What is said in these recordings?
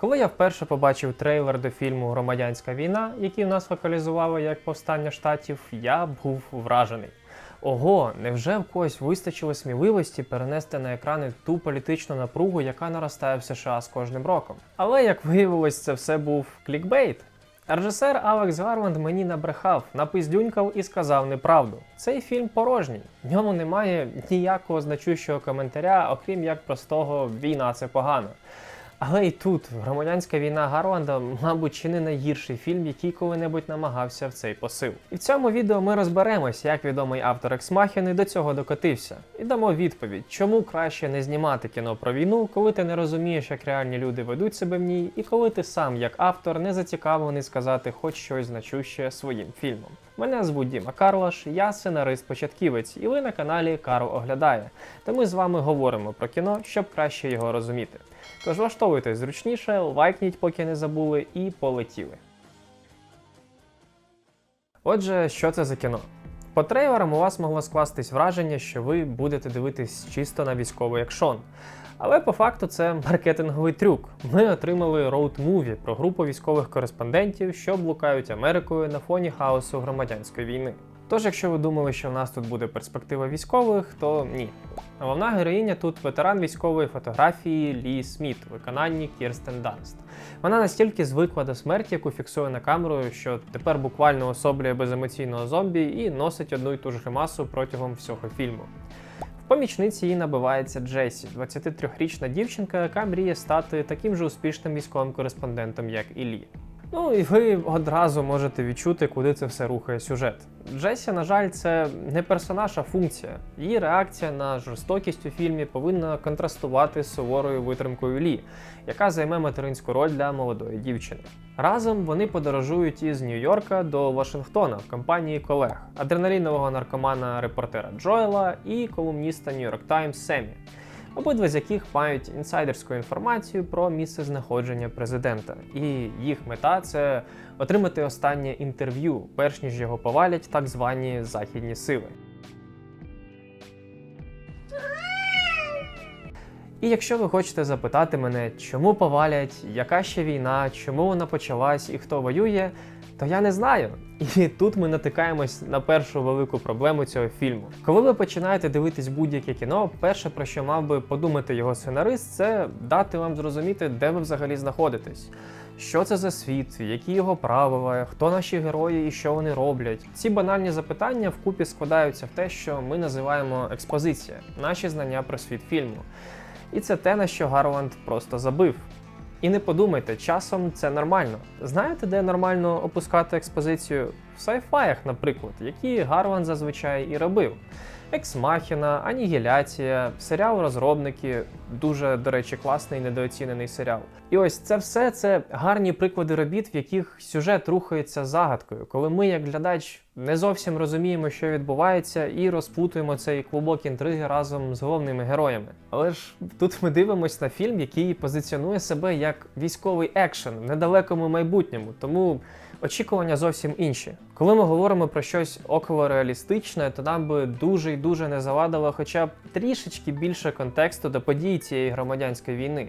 Коли я вперше побачив трейлер до фільму Громадянська війна, який нас локалізували як повстання штатів, я був вражений. Ого, невже в когось вистачило сміливості перенести на екрани ту політичну напругу, яка наростає в США з кожним роком? Але як виявилось, це все був клікбейт. Режисер Алекс Гарланд мені набрехав, напиздюнькав і сказав неправду. Цей фільм порожній. В ньому немає ніякого значущого коментаря, окрім як простого війна це погано. Але і тут громадянська війна Гарланда, мабуть, чи не найгірший фільм, який коли-небудь намагався в цей посил. І в цьому відео ми розберемось, як відомий автор Ексмахіни до цього докотився, і дамо відповідь, чому краще не знімати кіно про війну, коли ти не розумієш, як реальні люди ведуть себе в ній, і коли ти сам, як автор, не зацікавлений сказати хоч щось значуще своїм фільмом. Мене звуть Діма Карлаш, я сценарист-початківець, і ви на каналі Карл Оглядає, де ми з вами говоримо про кіно, щоб краще його розуміти. Тож влаштовуйтесь зручніше, лайкніть, поки не забули, і полетіли. Отже, що це за кіно? По трейлерам у вас могло скластись враження, що ви будете дивитись чисто на військовий екшон. Але по факту це маркетинговий трюк. Ми отримали роуд-муві про групу військових кореспондентів, що блукають Америкою на фоні хаосу громадянської війни. Тож, якщо ви думали, що в нас тут буде перспектива військових, то ні. Головна героїня тут ветеран військової фотографії Лі Сміт виконанні Кірстен Данст. Вона настільки звикла до смерті, яку фіксує на камеру, що тепер буквально особлює беземоційного зомбі і носить одну й ту ж гримасу протягом всього фільму. В помічниці їй набивається Джесі, 23-річна дівчинка, яка мріє стати таким же успішним військовим кореспондентом, як і Лі. Ну і ви одразу можете відчути, куди це все рухає сюжет. Джесі, на жаль, це не персонаж, а функція. Її реакція на жорстокість у фільмі повинна контрастувати з суворою витримкою Лі, яка займе материнську роль для молодої дівчини. Разом вони подорожують із Нью-Йорка до Вашингтона в компанії колег, адреналінового наркомана репортера Джоела і колумніста New York Times Семі обидва з яких мають інсайдерську інформацію про місце знаходження президента. І їх мета це отримати останнє інтерв'ю, перш ніж його повалять так звані західні сили. І якщо ви хочете запитати мене, чому повалять, яка ще війна, чому вона почалась і хто воює, то я не знаю. І тут ми натикаємось на першу велику проблему цього фільму. Коли ви починаєте дивитись будь-яке кіно, перше про що мав би подумати його сценарист, це дати вам зрозуміти, де ви взагалі знаходитесь. Що це за світ, які його правила, хто наші герої і що вони роблять. Ці банальні запитання вкупі складаються в те, що ми називаємо експозиція, наші знання про світ фільму. І це те, на що Гарланд просто забив. І не подумайте, часом це нормально. Знаєте, де нормально опускати експозицію? В сайфаях, наприклад, які Гарван зазвичай і робив. Ексмахіна, Анігіляція, серіал Розробники, дуже, до речі, класний недооцінений серіал. І ось це все це гарні приклади робіт, в яких сюжет рухається загадкою, коли ми, як глядач, не зовсім розуміємо, що відбувається, і розпутуємо цей клубок інтриги разом з головними героями. Але ж тут ми дивимося на фільм, який позиціонує себе як військовий екшен в недалекому майбутньому, тому очікування зовсім інші. Коли ми говоримо про щось около реалістичне, то нам би дуже і дуже не завадило хоча б трішечки більше контексту до подій цієї громадянської війни.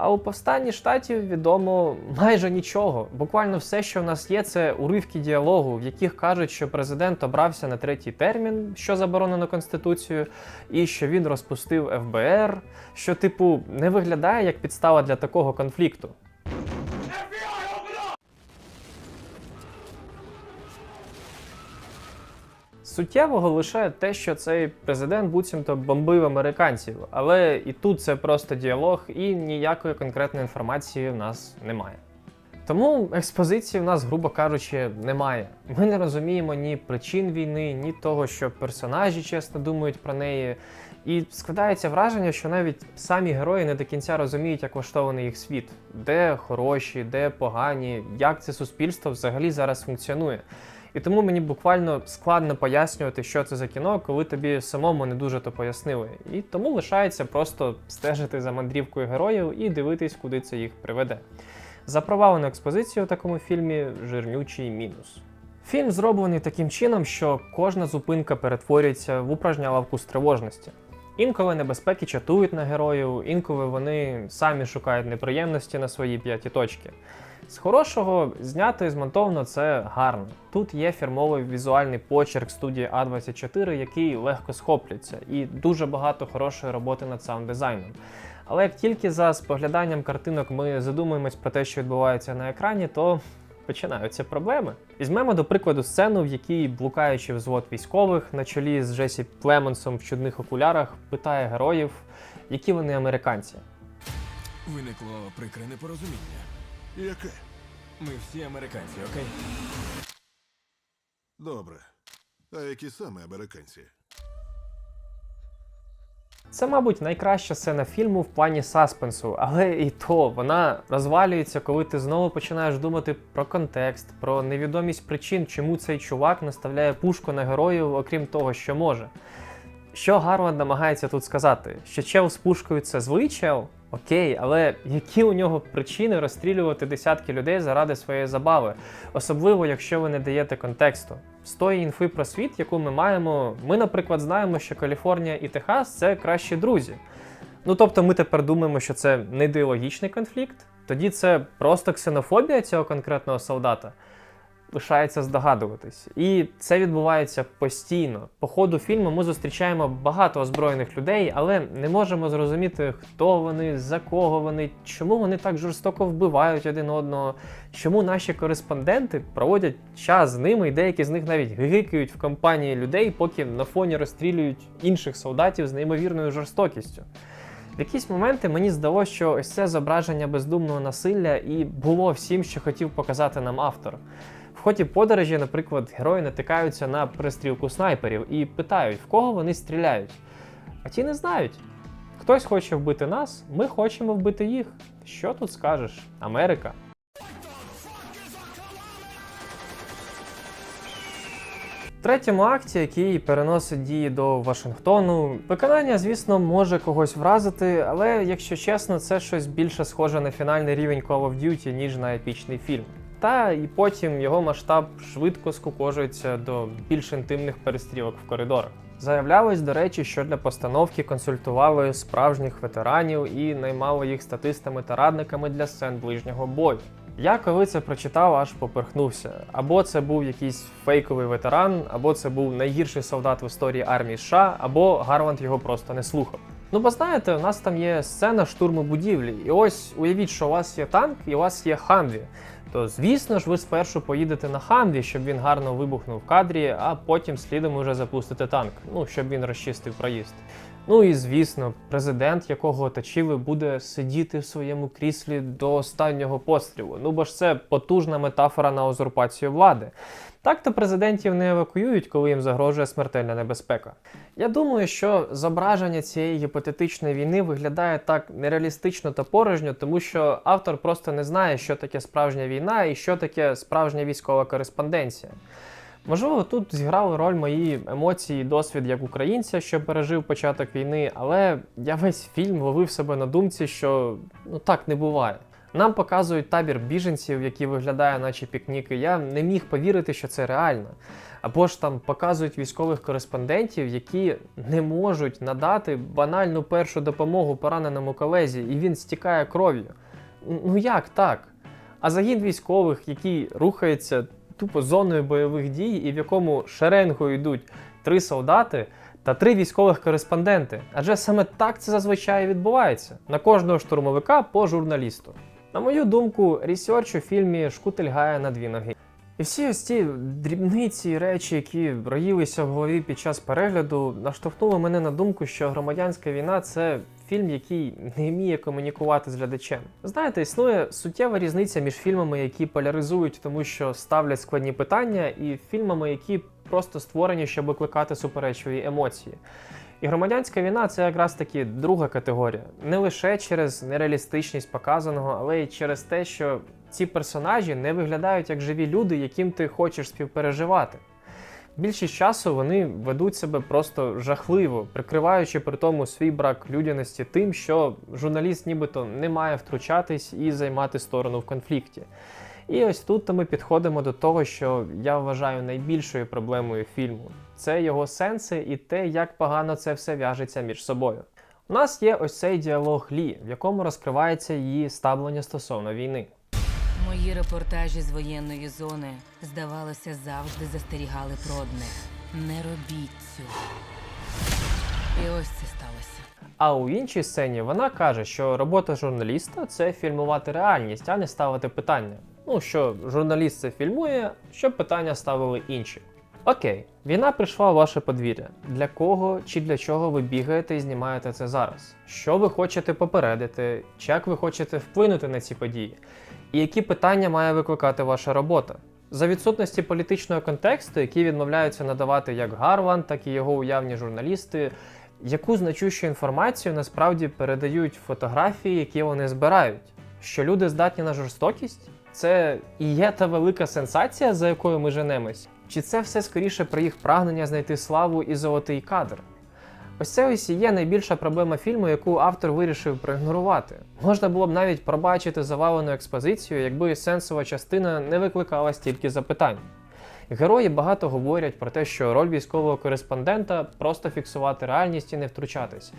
А у повстанні штатів відомо майже нічого. Буквально все, що в нас є, це уривки діалогу, в яких кажуть, що президент обрався на третій термін, що заборонено конституцією, і що він розпустив ФБР, що, типу, не виглядає як підстава для такого конфлікту. Суттєвого лише те, що цей президент буцімто бомбив американців, але і тут це просто діалог, і ніякої конкретної інформації в нас немає. Тому експозиції в нас, грубо кажучи, немає. Ми не розуміємо ні причин війни, ні того, що персонажі чесно думають про неї. І складається враження, що навіть самі герої не до кінця розуміють, як влаштований їх світ, де хороші, де погані, як це суспільство взагалі зараз функціонує. І тому мені буквально складно пояснювати, що це за кіно, коли тобі самому не дуже то пояснили. І тому лишається просто стежити за мандрівкою героїв і дивитись, куди це їх приведе. За провалену експозицію у такому фільмі жирнючий мінус. Фільм зроблений таким чином, що кожна зупинка перетворюється в упражняловку з тривожності. Інколи небезпеки чатують на героїв, інколи вони самі шукають неприємності на свої п'яті точки. З хорошого знято і змонтовано це гарно. Тут є фірмовий візуальний почерк студії А24, який легко схоплюється, і дуже багато хорошої роботи над саунд-дизайном. Але як тільки за спогляданням картинок ми задумуємось про те, що відбувається на екрані, то починаються проблеми. Візьмемо до прикладу сцену, в якій блукаючий взвод військових на чолі з Джесі Племонсом в чудних окулярах питає героїв, які вони американці. Виникло прикре непорозуміння. Яке? Ми всі американці, окей? Добре. А які саме американці? Це, мабуть, найкраща сцена фільму в плані саспенсу, але і то вона розвалюється, коли ти знову починаєш думати про контекст, про невідомість причин, чому цей чувак наставляє пушку на героїв, окрім того, що може. Що Гарвард намагається тут сказати? Що чел з пушкою це злий чел? Окей, але які у нього причини розстрілювати десятки людей заради своєї забави, особливо якщо ви не даєте контексту. З тої інфи про світ, яку ми маємо, ми, наприклад, знаємо, що Каліфорнія і Техас це кращі друзі. Ну тобто ми тепер думаємо, що це не ідеологічний конфлікт, тоді це просто ксенофобія цього конкретного солдата. Лишається здогадуватись. І це відбувається постійно. По ходу фільму ми зустрічаємо багато озброєних людей, але не можемо зрозуміти, хто вони, за кого вони, чому вони так жорстоко вбивають один одного, чому наші кореспонденти проводять час з ними, і деякі з них навіть гикають в компанії людей, поки на фоні розстрілюють інших солдатів з неймовірною жорстокістю. В якісь моменти мені здалося, що ось це зображення бездумного насилля і було всім, що хотів показати нам автор. Ході подорожі, наприклад, герої натикаються на пристрілку снайперів і питають, в кого вони стріляють. А ті не знають. Хтось хоче вбити нас, ми хочемо вбити їх. Що тут скажеш? Америка. В третьому акті, який переносить дії до Вашингтону, виконання, звісно, може когось вразити, але якщо чесно, це щось більше схоже на фінальний рівень Call of Duty, ніж на епічний фільм. Та і потім його масштаб швидко скукожується до більш інтимних перестрілок в коридорах. Заявлялось, до речі, що для постановки консультували справжніх ветеранів і наймали їх статистами та радниками для сцен ближнього бою. Я коли це прочитав, аж поперхнувся. Або це був якийсь фейковий ветеран, або це був найгірший солдат в історії армії США, або Гарванд його просто не слухав. Ну, бо знаєте, у нас там є сцена штурму будівлі, і ось уявіть, що у вас є танк і у вас є Хамві. То звісно ж, ви спершу поїдете на Хамві, щоб він гарно вибухнув в кадрі, а потім слідом уже запустите танк, ну щоб він розчистив проїзд. Ну і звісно, президент, якого оточили, буде сидіти в своєму кріслі до останнього пострілу. Ну бо ж це потужна метафора на узурпацію влади. Так-то президентів не евакуюють, коли їм загрожує смертельна небезпека. Я думаю, що зображення цієї гіпотетичної війни виглядає так нереалістично та порожньо, тому що автор просто не знає, що таке справжня війна і що таке справжня військова кореспонденція. Можливо, тут зіграли роль мої емоції і досвід як українця, що пережив початок війни, але я весь фільм ловив себе на думці, що ну так не буває. Нам показують табір біженців, який виглядає, наче пікніки. Я не міг повірити, що це реально. Або ж там показують військових кореспондентів, які не можуть надати банальну першу допомогу пораненому колезі, і він стікає кров'ю. Ну як так? А загін військових, які рухаються тупо зоною бойових дій, і в якому шеренгою йдуть три солдати та три військових кореспонденти. Адже саме так це зазвичай відбувається на кожного штурмовика по журналісту. На мою думку, рісерч у фільмі шкутильгає на дві ноги. І всі ось ці дрібниці речі, які роїлися в голові під час перегляду, наштовхнули мене на думку, що громадянська війна це фільм, який не вміє комунікувати з глядачем. Знаєте, існує суттєва різниця між фільмами, які поляризують, тому що ставлять складні питання, і фільмами, які просто створені, щоб викликати суперечливі емоції. І громадянська війна це якраз таки друга категорія. Не лише через нереалістичність показаного, але й через те, що ці персонажі не виглядають як живі люди, яким ти хочеш співпереживати. Більшість часу вони ведуть себе просто жахливо, прикриваючи при тому свій брак людяності тим, що журналіст нібито не має втручатись і займати сторону в конфлікті. І ось тут ми підходимо до того, що я вважаю найбільшою проблемою фільму. Це його сенси і те, як погано це все в'яжеться між собою. У нас є ось цей діалог Лі, в якому розкривається її ставлення стосовно війни. Мої репортажі з воєнної зони, здавалося, завжди застерігали про одне: не робіть цього. І ось це сталося. А у іншій сцені вона каже, що робота журналіста це фільмувати реальність, а не ставити питання. Ну що журналіст це фільмує, щоб питання ставили інші. Окей, війна прийшла у ваше подвір'я. Для кого чи для чого ви бігаєте і знімаєте це зараз? Що ви хочете попередити? Чи як ви хочете вплинути на ці події? І які питання має викликати ваша робота? За відсутності політичного контексту, який відмовляються надавати як Гарван, так і його уявні журналісти, яку значущу інформацію насправді передають фотографії, які вони збирають? Що люди здатні на жорстокість? Це і є та велика сенсація, за якою ми женемось? Чи це все скоріше про їх прагнення знайти славу і золотий кадр? Ось це ось і є найбільша проблема фільму, яку автор вирішив проігнорувати. Можна було б навіть пробачити завалену експозицію, якби сенсова частина не викликала стільки запитань. Герої багато говорять про те, що роль військового кореспондента просто фіксувати реальність і не втручатись.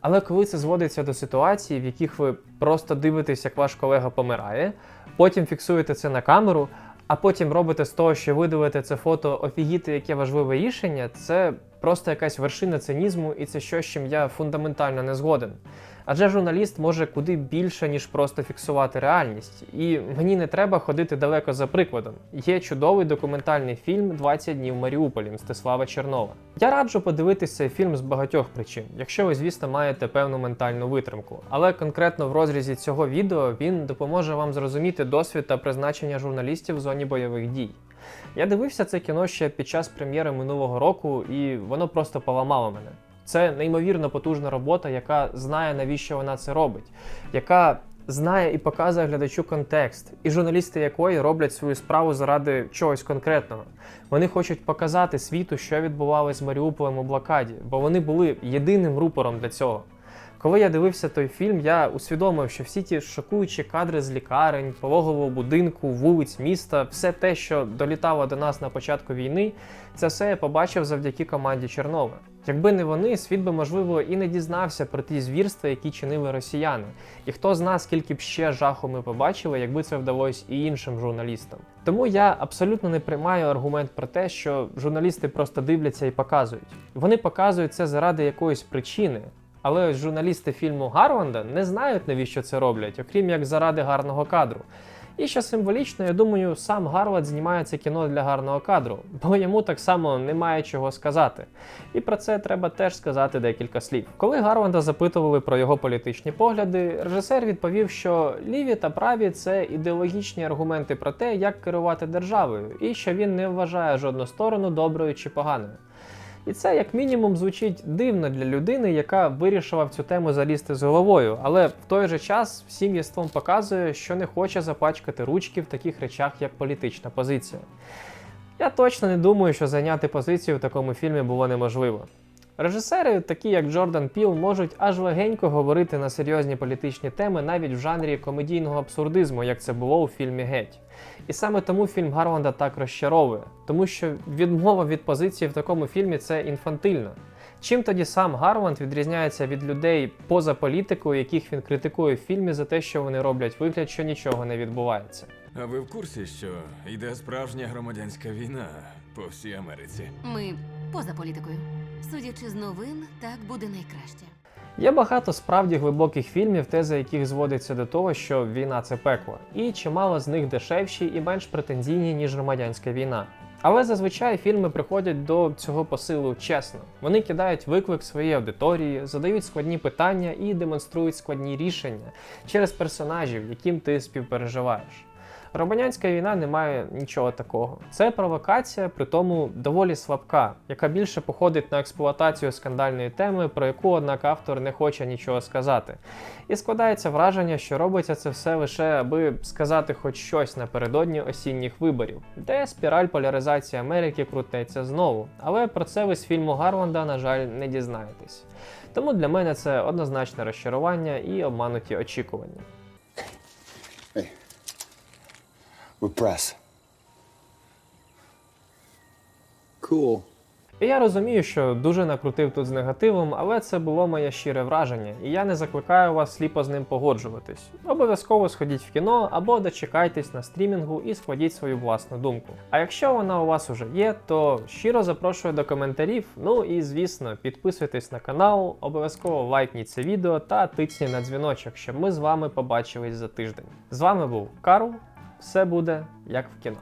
Але коли це зводиться до ситуацій, в яких ви просто дивитесь, як ваш колега помирає, потім фіксуєте це на камеру, а потім робите з того, що видалите це фото офігіти, яке важливе рішення, це просто якась вершина цинізму, і це щось, чим я фундаментально не згоден. Адже журналіст може куди більше, ніж просто фіксувати реальність. І мені не треба ходити далеко за прикладом. Є чудовий документальний фільм «20 днів Маріуполі Мстислава Чернова. Я раджу подивитися фільм з багатьох причин, якщо ви, звісно, маєте певну ментальну витримку. Але конкретно в розрізі цього відео він допоможе вам зрозуміти досвід та призначення журналістів в зоні бойових дій. Я дивився це кіно ще під час прем'єри минулого року, і воно просто поламало мене. Це неймовірно потужна робота, яка знає, навіщо вона це робить, яка знає і показує глядачу контекст, і журналісти якої роблять свою справу заради чогось конкретного. Вони хочуть показати світу, що відбувалось з Маріуполем у блокаді, бо вони були єдиним рупором для цього. Коли я дивився той фільм, я усвідомив, що всі ті шокуючі кадри з лікарень, пологового будинку, вулиць міста, все те, що долітало до нас на початку війни, це все я побачив завдяки команді Чернова. Якби не вони, світ би можливо і не дізнався про ті звірства, які чинили росіяни. І хто зна, скільки б ще жаху ми побачили, якби це вдалося і іншим журналістам. Тому я абсолютно не приймаю аргумент про те, що журналісти просто дивляться і показують. Вони показують це заради якоїсь причини. Але ось журналісти фільму Гарванда не знають, навіщо це роблять, окрім як заради гарного кадру. І що символічно, я думаю, сам Гарвард знімає це кіно для гарного кадру, бо йому так само немає чого сказати. І про це треба теж сказати декілька слів. Коли Гарванда запитували про його політичні погляди, режисер відповів, що ліві та праві це ідеологічні аргументи про те, як керувати державою, і що він не вважає жодну сторону доброю чи поганою. І це, як мінімум, звучить дивно для людини, яка вирішила в цю тему залізти з головою, але в той же час всім єством показує, що не хоче запачкати ручки в таких речах, як політична позиція. Я точно не думаю, що зайняти позицію в такому фільмі було неможливо. Режисери, такі як Джордан Піл, можуть аж легенько говорити на серйозні політичні теми навіть в жанрі комедійного абсурдизму, як це було у фільмі Геть. І саме тому фільм Гарванда так розчаровує, тому що відмова від позиції в такому фільмі це інфантильно. Чим тоді сам Гарванд відрізняється від людей поза політикою, яких він критикує в фільмі за те, що вони роблять вигляд, що нічого не відбувається? А ви в курсі, що йде справжня громадянська війна по всій Америці? Ми поза політикою. Судячи з новин, так буде найкраще. Є багато справді глибоких фільмів, теза яких зводиться до того, що війна це пекло, і чимало з них дешевші і менш претензійні, ніж громадянська війна. Але зазвичай фільми приходять до цього посилу чесно. Вони кидають виклик своїй аудиторії, задають складні питання і демонструють складні рішення через персонажів, яким ти співпереживаєш. Громадянська війна не має нічого такого. Це провокація, при тому доволі слабка, яка більше походить на експлуатацію скандальної теми, про яку, однак, автор не хоче нічого сказати. І складається враження, що робиться це все лише аби сказати хоч щось напередодні осінніх виборів, де спіраль поляризації Америки крутиться знову. Але про це ви з фільму Гарланда, на жаль, не дізнаєтесь. Тому для мене це однозначне розчарування і обмануті очікування. With press. Cool. І я розумію, що дуже накрутив тут з негативом, але це було моє щире враження, і я не закликаю вас сліпо з ним погоджуватись. Обов'язково сходіть в кіно або дочекайтесь на стрімінгу і складіть свою власну думку. А якщо вона у вас уже є, то щиро запрошую до коментарів. Ну і звісно, підписуйтесь на канал, обов'язково лайкніть це відео та тицніть на дзвіночок, щоб ми з вами побачились за тиждень. З вами був Карл. Все буде як в кіно.